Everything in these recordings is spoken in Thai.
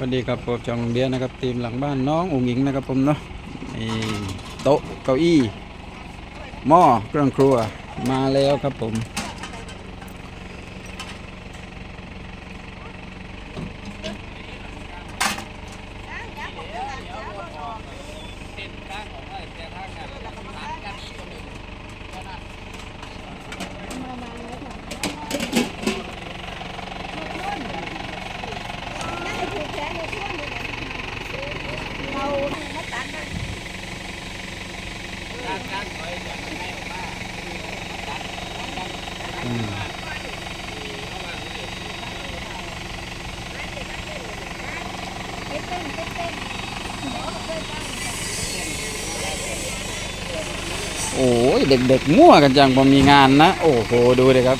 สวัสดีครับผมจองเดียนะครับทีมหลังบ้านน้องอุ๋งอิงนะครับผมเนาะนี่โต๊ะเก้าอี้หม้อเครื่องครัวมาแล้วครับผม โอ้ยเด็กๆมั่วกันจังพอมีงานนะ โอ้โห ดูเลยครับ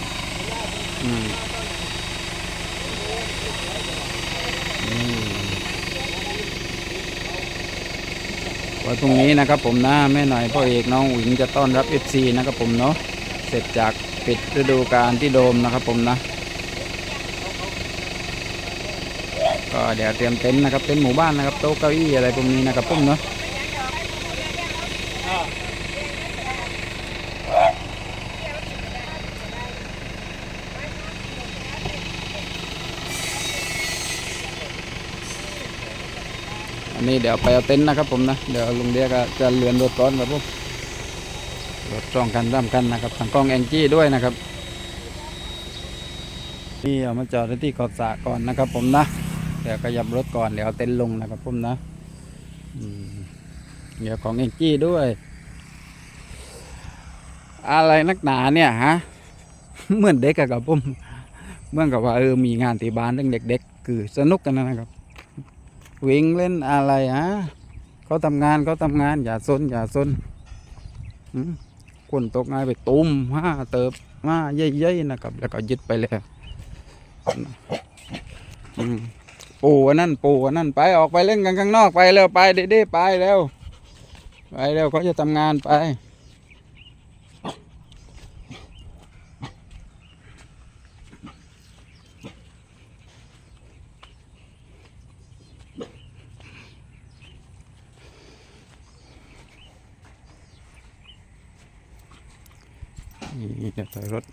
วันพรุ่งนี้นะครับผมนะแม่หน่อยพ่อเอกน้องอุ๋งจะต้อนรับ FC นะครับผมเนาะเสร็จจากปิดฤดูกาลที่โดมนะครับผมนะ ก็เดี๋ยวเตรียมเต็นท์นะครับเต็นท์หมู่บ้านนะครับโต๊ะเก้าอี้อะไรพวกนี้นะครับผมเนาะอันนี้เดี๋ยวไปเอาเต็นท์นะครับผมนะเดี๋ยวลุงเดียก็จะเลือนรถก่อนครับผมรถจ้องกันร่ำกันนะครับทางกล้องแองจี้ด้วยนะครับนี่เอามาจอดที่ขอบสระก่อนนะครับผมนะ เดี๋ยวขยับรถก่อนเดี๋ยวเอาเต็นท์ลงนะครับผมนะเดี๋ยวของเองจี้ด้วย อะไรนักหนาเนี่ยฮะเหมือนเด็กกับผมเมื่อกับว่าเออมีงานตีบ้านเรื่องเด็ก ๆ คือสนุกกันนะครับวิ่งเล่นอะไรฮะเขาทำงานเขาทำงาน อย่าซนอย่าซนคนตกงานไปตุ้มห้าเติบมาเย้ยๆนะครับ แล้วก็ยึดไปแล้ว อืม ปูอันนั่นปูอันนั่นไปออกไปเล่นกันข้างนอกไปแล้วไปเด้ๆไปแล้วไปแล้วเขาจะทำงานไปนี่จะใส่รถ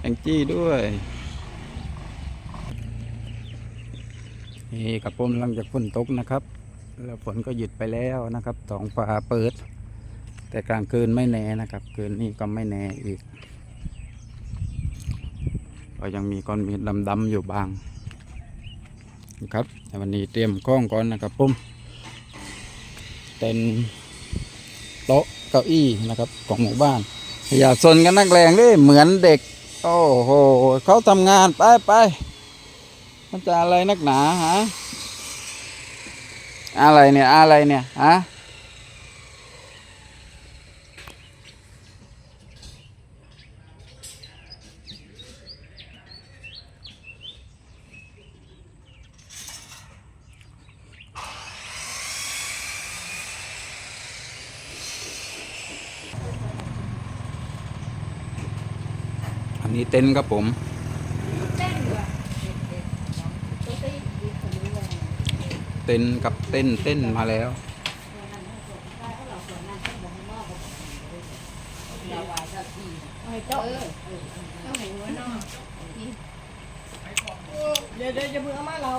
แองจี้ด้วย นี่กับผมหลังจากฝนตกนะครับ แล้วฝนก็หยุดไปแล้วนะครับสองฟ้าเปิด แต่กลางคืนไม่แน่นะครับ คืนนี้ก็ไม่แน่อีกก็ยังมีก้อนเมฆดำๆอยู่บางนะครับวันนี้เตรียมกล้องก่อนนะครับผมเป็นโต๊ะเก้าอี้นะครับของหมู่บ้าน อย่าสนกันนักแรงเลยเหมือนเด็ก โอ้โหเขาทำงานไปไป มันจะอะไรนักหนาฮะอะไรเนี่ยอะไรเนี่ยฮะอันนี้เต็นท์ครับผม เต้นกับเต้นเต้นมาแล้ว เดี๋ยวเดี๋ยวจะมือเอามาเรา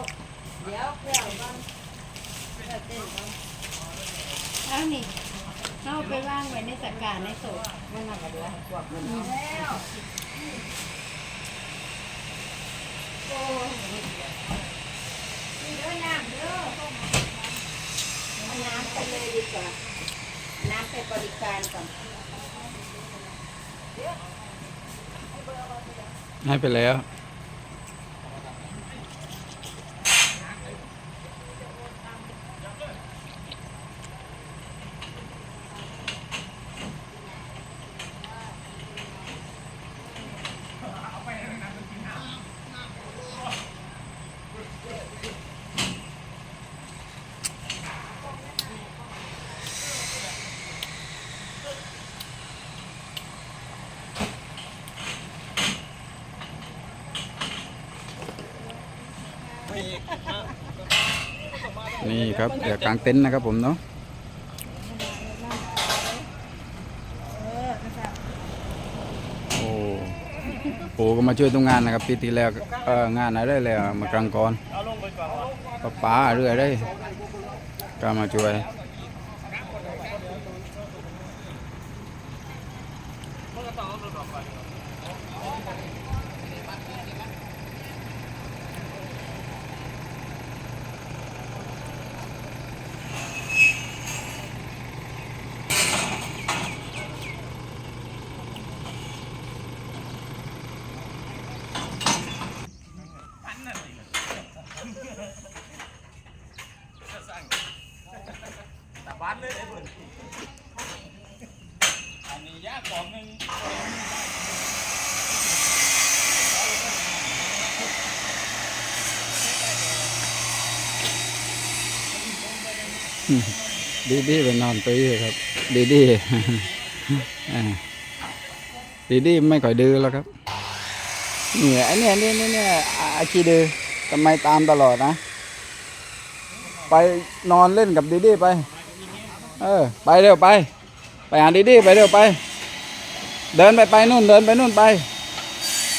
เอานี่เข้าไปว่างไว้ในสักการในโสดมันมากับด้วย น้ำเด้อเอาไปเลยดีกว่น้ำนให้ไปแล้ว ครับเดี๋ยวกางเต็นท์นะครับผมเนาะโอ้ปู่ก็มาช่วยตรงงานนะครับปีที่แล้วเอองานอะไรเลยมากลางกรป้าป้าเรื่อยได้ก็มาช่วย ดีดีไปนอนตีครับ ดีดีดีดีไม่ค่อยดื้อแล้วครับเนี่ยไอเนี่ยเนี่ยเนี่ยเนี่ยอาชีดื้อทำไมตามตลอดนะ ไปนอนเล่นกับดีดีไป เออ ไปเร็วไป ไปหาดีดีไปเร็วไป เดินไปไปนู่นเดินไปนู่นไป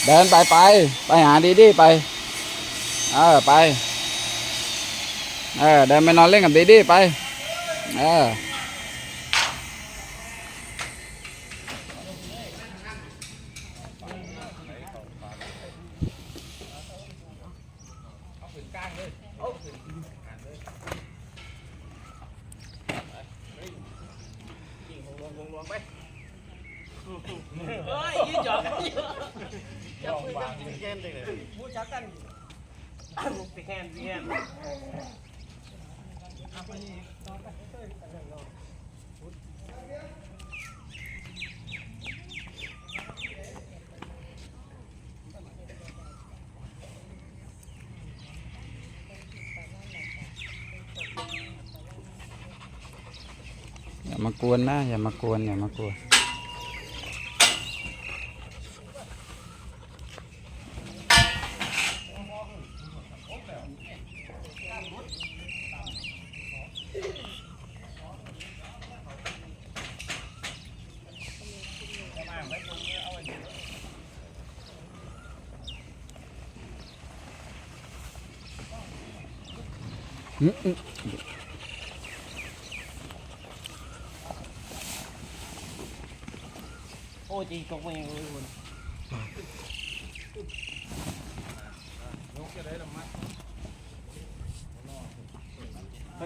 เดินไปไป ไปหาดีดีไป เออไป เออเดินไปนอนเล่นกับดีดีไป เออ อย่ามากวนนะ อย่ามากวน อย่ามากวน อืมอืม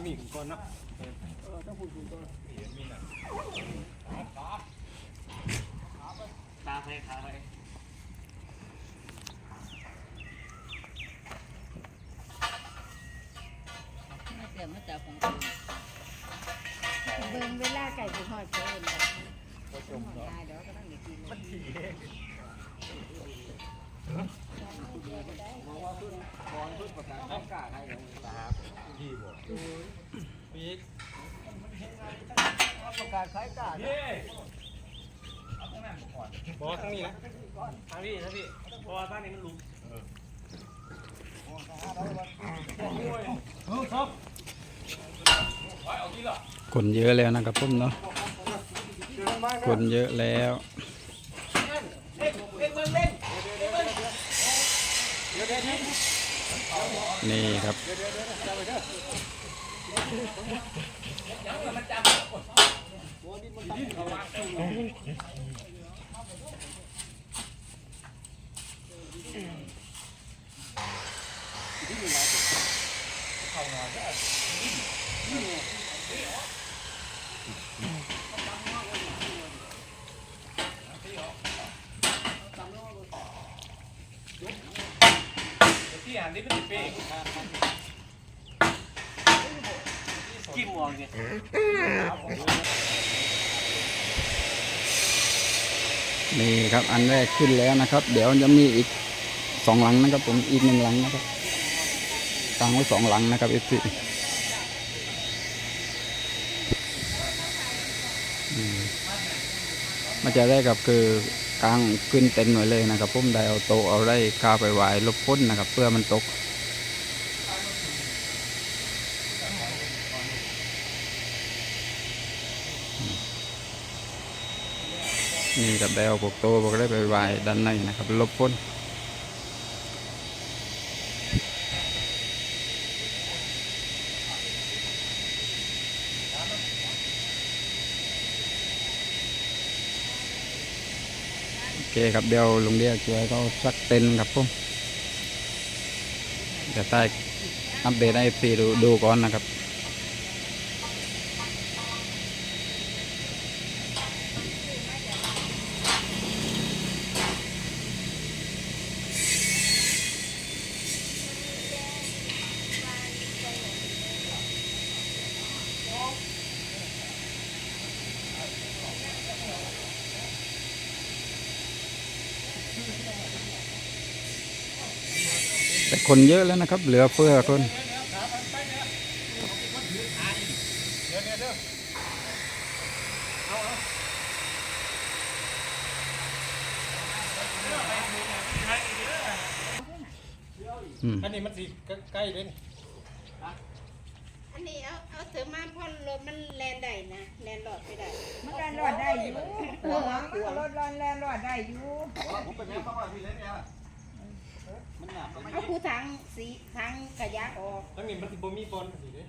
โอ้จีตกมาอย่างนี้คุณถ้ามีก่อนนะตาไปขาไปเดี๋ยวมาจับของคุณเบิ่งเวลาไก่สิหอดเพิ่นได้เดี๋ยวก็ต้องได้กิน บอกทางนี้นะทางพี่ทางพี่เพราะว่าบ้านนี้มันลุกคนเยอะแล้วนะครับผมเนาะคนเยอะแล้ว นี่ครับที่อ่านนี่เป็นเป้ กิมมองเนี่ยนี่ครับอันแรกขึ้นแล้วนะครับ เดี๋ยวจะมีอีกสองหลังนะครับผมอีกหนึ่งหลังนะครับตั้งไว้สองหลังนะครับเอฟซีมันจะได้กับคือกลางขึ้นเต็นท์หน่อยเลยนะครับผมได้เอาโตเอาได้ข้าไปไหวลบพ้นนะครับ เพื่อมันตก นี่กับได้เอาพวกโตพวกได้ไปไว้ด้านในนะครับลบฝนโอเคครับเดี๋ยวลุงเดียช่วยเขาสักเต็นครับผมเดี๋ยวใต้อัปเดตให้ฟีดูดูก่อนนะครับ คนเยอะแล้วนะครับ เหลือเฟือคนอืมอันนี้มันสิใกล้ๆเลยนี่อันนี้เอาเอาเสือมาพ่นรถมันแลนได้นะแลนหลอดไปได้ มันแลนรอดได้อยู่เออรถรอนแลนรอดได้อยู่เอาคูถังสีถังกระยะออกทั้งนี้มันสิบ่มีบอลสิเด้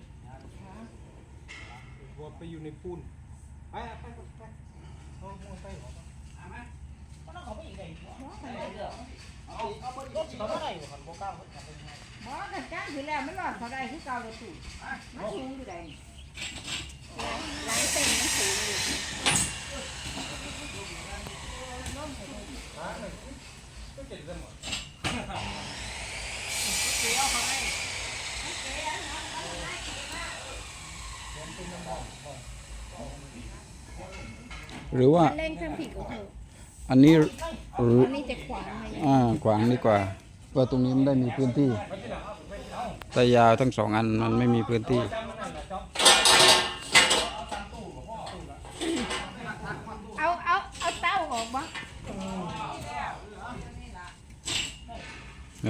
บอลไปอยู่ในปูนไปอะไปไปไปเอาเอาไปเหรอเอาไหมมันต้องเอาไปอีกได้เอาเอาไปรถสิเขาบ่ได้บ่คันบ่กล้าเอาไปหมอกันจ้างคือแล้วมันรอดเขาได้คือเก่าเลยตู่มันสูงอยู่ได้หลังเส้นมันสูงอยู่ก็เจ็ดเดือนหมด หรือว่าเล่นข้างผิดก็เถอะอันนี้หรืออันนี้จะขวางไหมอ่าขวางดีกว่าว่าตรงนี้มันได้มีพื้นที่แต่ยาวทั้งสองอันมันไม่มีพื้นที่ เอาเอาเอาเต้าออกบ้าง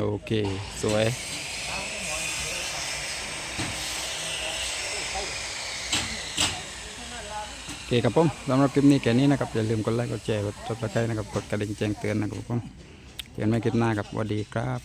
โอเค สวย โอเคครับผมสำหรับคลิปนี้แค่นี้นะครับ อย่าลืมกดไลค์กดแชร์กดติดตามนะครับ กดกระดิ่งแจ้งเตือนนะครับผมเจอกันใหม่คลิปหน้าครับสวัสดีครับ